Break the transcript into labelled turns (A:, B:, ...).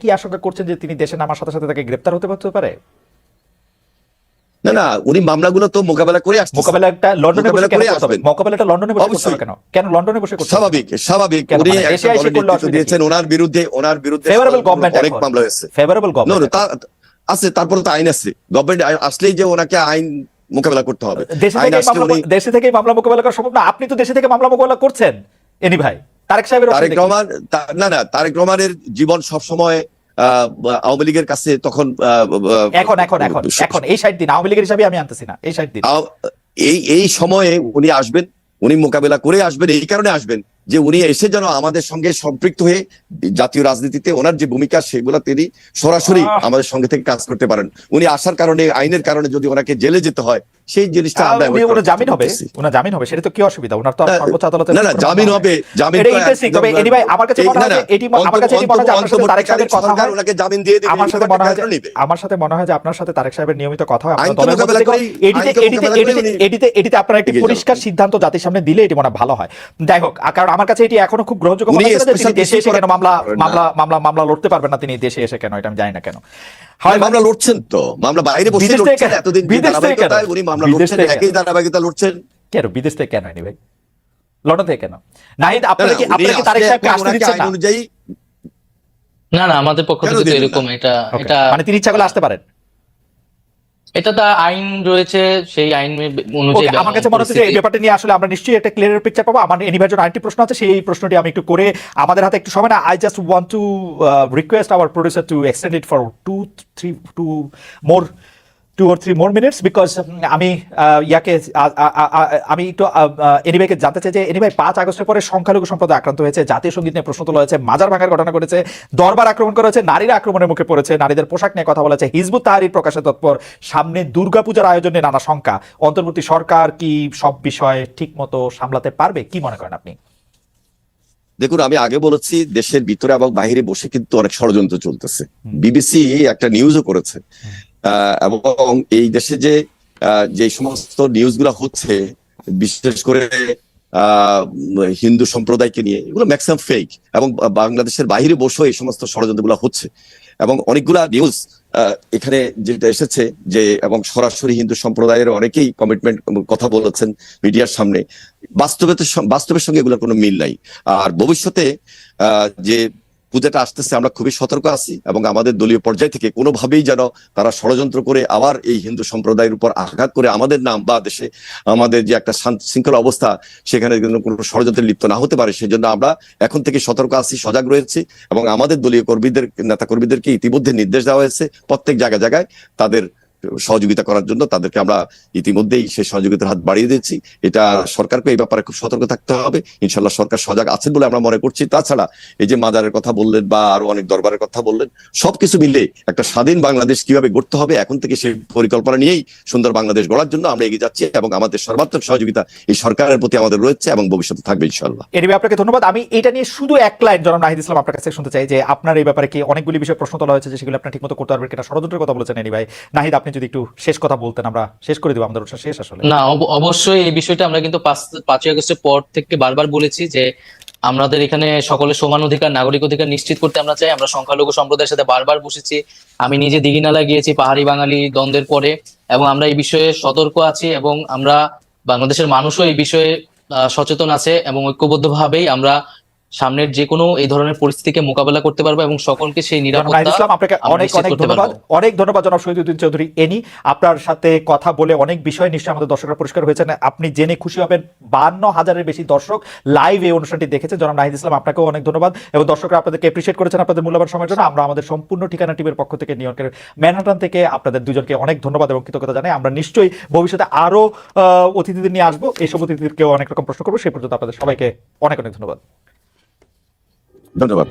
A: একই আশঙ্কা করছেন যে তিনি দেশে নামার সাথে সাথে তাকে গ্রেপ্তার হতে হতে পারে?
B: না না উনি মামলাগুলো তো মোকাবেলা করে
A: মোকাবেলাটা লন্ডনে বসে
B: করে আসবেন।
A: মোকাবেলাটা লন্ডনে বসে করতে কেন? কেন লন্ডনে বসে করতে
B: স্বাভাবিক স্বাভাবিক। উনি
A: মানে এসে করলে
B: দিয়েছেন ওনার বিরুদ্ধে ওনার বিরুদ্ধে
A: Favorable government
B: অনেক মামলা হয়েছে।
A: ফেভারেবল গভর্নমেন্ট
B: আছে তারপরে তো আইন আছে। গভর্নমেন্ট আসলেই যে ওনাকে আইন মোকাবেলা করতে হবে।
A: দেশে থেকে মামলা মোকাবেলা করা সম্ভব না? আপনি তো দেশে থেকে মামলা মোকাবেলা করছেন এনি ভাই। তারেক সাহেবের
B: তারেক রহমান না না তারেক রহমানের জীবন সব সময় আওয়ামী লীগের কাছে তখন
A: এখন এখন এখন এখন এই ষাট দিন আওয়ামী লীগের হিসাবে আমি আনতেছি না এই ষাট দিন।
B: এই এই সময়ে উনি আসবেন উনি মোকাবেলা করে আসবেন এই কারণে আসবেন। যে উনি এসে যেন আমাদের সঙ্গে সম্পৃক্ত হয়ে জাতীয় রাজনীতিতে ওনার যে ভূমিকা সেগুলো তিনি সরাসরি আমাদের সঙ্গে থেকে কাজ করতে পারেন। উনি আসার কারণে আইনের কারণে যদি ওনাকে জেলে যেতে হয় সেই জিনিসটা আমরা
A: ওনার জামিন হবে? ওনার জামিন হবে? সেটা তো কি অসুবিধা? ওনার তো সর্বোচ্চ আদালতে
B: না না জামিন হবে জামিন
A: এটা interesting, তবে
B: একদম-
A: anyway, আমার কাছে মনে হয় এটি- আমার কাছে এটি মনে হয় আপনার সাথে তারেক সাহেবের কথা হয়।
B: ওনাকে জামিন দিয়ে দিবে
A: আমার সাথে মনে হয় আমার সাথে মনে হয় যে আপনার সাথে তারেক সাহেবের নিয়মিত কথা হয়। আপনার দলের মধ্যে এটিতে এটিতে এটিতে এটিতে আপনার একটি পরিষ্কার সিদ্ধান্ত জাতির সামনে দিলে এটি মনে হয় ভালো হয়। যাই হোক আর কারণ আমার কাছে এটি এখনও খুব গ্রহণযোগ্য মনে হচ্ছে যে তিনি দেশে এসে কেন মামলা মামলা মামলা মামলা লড়তে পারবেন না তিনি দেশে এসে কেন? এটা আমি জানি না কেন।
B: মামলা লড়ছেন তো। মামলা বাইরে বসে লড়ছেন
A: কেন?
B: এতদিন
A: বিদেশ থেকে কেন?
B: উনি মামলা লড়ছেন একই ধারাবাহিকতা লড়ছেন।
A: কেন? বিদেশ থেকে কেন হয়নি ভাই? লন্ডন থেকে কেন? নাহিদ
B: না,
A: আপনারা কি আপনারা কি তারেক সাহেবকে আসতে দিচ্ছেন না?
B: অনুযায়ী
C: না না আমাদের পক্ষ থেকে তো এরকম এটা এটা
A: মানে তিনি ইচ্ছা করলে আসতে পারেন?
C: এটা তো আইন রয়েছে সেই আইন অনুযায়ী
A: আমার কাছে মনে হচ্ছে যে এই ব্যাপারটা নিয়ে আসলে আমরা নিশ্চয়ই একটা ক্লিয়ার পিকচার পাবো। আমার এনিভার জন্য আরেকটি প্রশ্ন আছে সেই প্রশ্নটি আমি একটু করে আমাদের হাতে একটু সময় না I just want to request our producer to extend it for two three two more two or three more minutes because আমি ইয়াকে আমি একটু এনিভাইকে জানতে চাই যে এনিভাই পাঁচ আগস্টের পরে সংখ্যালঘু সম্প্রদায় আক্রান্ত হয়েছে জাতীয় সংগীত নিয়ে প্রশ্ন তোলা হয়েছে মাজার ভাঙার ঘটনা ঘটেছে দরবার আক্রমণ করা হয়েছে নারীরা আক্রমণের মুখে পড়েছে নারীদের পোশাক নিয়ে কথা বলা হয়েছে হিজবুত তাহারির প্রকাশে তৎপর সামনে দুর্গাপূজার আয়োজনে নানা শঙ্কা অন্তর্বর্তী সরকার কি সব বিষয়ে ঠিক মতো সামলাতে পারবে কি মনে করেন আপনি?
B: দেখুন আমি আগে বলেছি দেশের ভিতরে এবং বাইরে বসে কিন্তু অনেক ষড়যন্ত্র চলতেছে। বিবিসি একটা নিউজও করেছে। এবং এই দেশে যে যে সমস্ত নিউজগুলো হচ্ছে, বিশেষ করে হিন্দু সম্প্রদায়কে নিয়ে, এগুলো ম্যাক্সিমাম ফেক এবং বাংলাদেশের বাইরে বসেও এই সমস্ত ষড়যন্ত্রগুলো হচ্ছে। এবং অনেকগুলা নিউজ এখানে যেটা এসেছে যে, এবং সরাসরি হিন্দু সম্প্রদায়ের অনেকেই কমিটমেন্ট কথা বলেছেন মিডিয়ার সামনে। বাস্তবের বাস্তবের সঙ্গে এগুলোর কোনো মিল নাই। আর ভবিষ্যতে যে পূজাটা আসতেছে, আমরা খুবই সতর্ক আছি এবং আমাদের দলীয় পর্যায় থেকে কোনোভাবেই যেন তারা ষড়যন্ত্র করে আবার এই হিন্দু সম্প্রদায়ের উপর আঘাত করে আমাদের নাম বা দেশে আমাদের যে একটা শান্তি শৃঙ্খলা অবস্থা, সেখানে কোনো ষড়যন্ত্রে লিপ্ত না হতে পারে সেই জন্য আমরা এখন থেকে সতর্ক আছি, সজাগ রয়েছি এবং আমাদের দলীয় কর্মীদের নেতা কর্মীদেরকে ইতিমধ্যে নির্দেশ দেওয়া হয়েছে প্রত্যেক জায়গায় জায়গায় তাদের সহযোগিতা করার জন্য তাদেরকে আমরা ইতিমধ্যেই সেই সহযোগিতার হাত বাড়িয়ে দিচ্ছি এটা সরকারকে এই ব্যাপারে খুব সতর্ক থাকতে হবে। ইনশাল্লাহ সরকার সজাগ আছেন বলে আমরা মনে করছি। তাছাড়া এই যে মাজারের কথা বললেন বা আরও অনেক দরবারের কথা বললেন, সবকিছু মিলে একটা স্বাধীন বাংলাদেশ কীভাবে গড়তে হবে এখন থেকে সেই পরিকল্পনা নিয়েই সুন্দর বাংলাদেশ গড়ার জন্য আমরা এগিয়ে যাচ্ছি এবং আমাদের সর্বাত্মক সহযোগিতা এই সরকারের প্রতি আমাদের রয়েছে এবং ভবিষ্যতে থাকবে ইনশাল্লাহ
A: এনিওয়ে আপনাকে ধন্যবাদ। আমি এটা নিয়ে শুধু এক লাইন জনাব নাহিদ ইসলাম আপনার কাছে শুনতে চাই যে আপনার এই ব্যাপারে কি অনেকগুলি বিষয়ে প্রশ্ন তোলা হয়েছে যে সেগুলো আপনি ঠিকমতো করতে পারবেন কিনা? ষড়যন্ত্রের কথা বলেছেন এনিভাই নাহিদ, আপনি যদি একটু শেষ কথা বলতেন, আমরা শেষ করে দেবো, আমাদের শেষ আসলে।
C: না অবশ্যই এই বিষয়টা আমরা কিন্তু পাঁচই আগস্টের পর থেকে বারবার বলেছি যে আমাদের এখানে সকলের সমান অধিকার, নাগরিক অধিকার নিশ্চিত করতে আমরা চাই। আমরা সংখ্যালঘু সম্প্রদায়ের সাথে বারবার বসেছি। আমি নিজে দিঘিনালা গিয়েছি পাহাড়ি বাঙালি দ্বন্দ্বের পরে এবং আমরা এই বিষয়ে সতর্ক আছি এবং আমরা বাংলাদেশের মানুষও এই বিষয়ে সচেতন আছে এবং ঐক্যবদ্ধভাবেই আমরা সামনের যে কোনো এই ধরনের পরিস্থিতিকে মোকাবেলা করতে পারব এবং সকলকে সেই নিরাপত্তা
A: ইসলাম আপনাকে অনেক অনেক ধন্যবাদ। অনেক ধন্যবাদ জনাব শহীদুদ্দিন চৌধুরী। এনি আপনার সাথে কথা বলে অনেক বিষয় নিশ্চয়ই আমাদের দর্শকরা পরিষ্কার হয়েছেন। আপনি জেনে খুশি হবেন বান্ন হাজারের বেশি দর্শক লাইভ এই অনুষ্ঠানটি দেখেছে। জনাব নাহিদ ইসলাম আপনাকেও অনেক ধন্যবাদ এবং দর্শকরা আপনাদেরকে এপ্রিশিয়েট করেছেন আপনাদের মূল্যবান সময়ের জন্য। আমরা আমাদের সম্পূর্ণ ঠিকানা টিমের পক্ষ থেকে নিউইয়র্কের ম্যানহাটন থেকে আপনাদের দুজনকে অনেক ধন্যবাদ এবং কৃতজ্ঞতা জানাই। আমরা নিশ্চয়ই ভবিষ্যতে আরও আহ, অতিথিদের নিয়ে আসব। এইসব অতিথিদেরকেও অনেক রকম প্রশ্ন করব। সেই পর্যন্ত আপনাদের সবাইকে অনেক অনেক ধন্যবাদ।
B: ধন্যবাদ।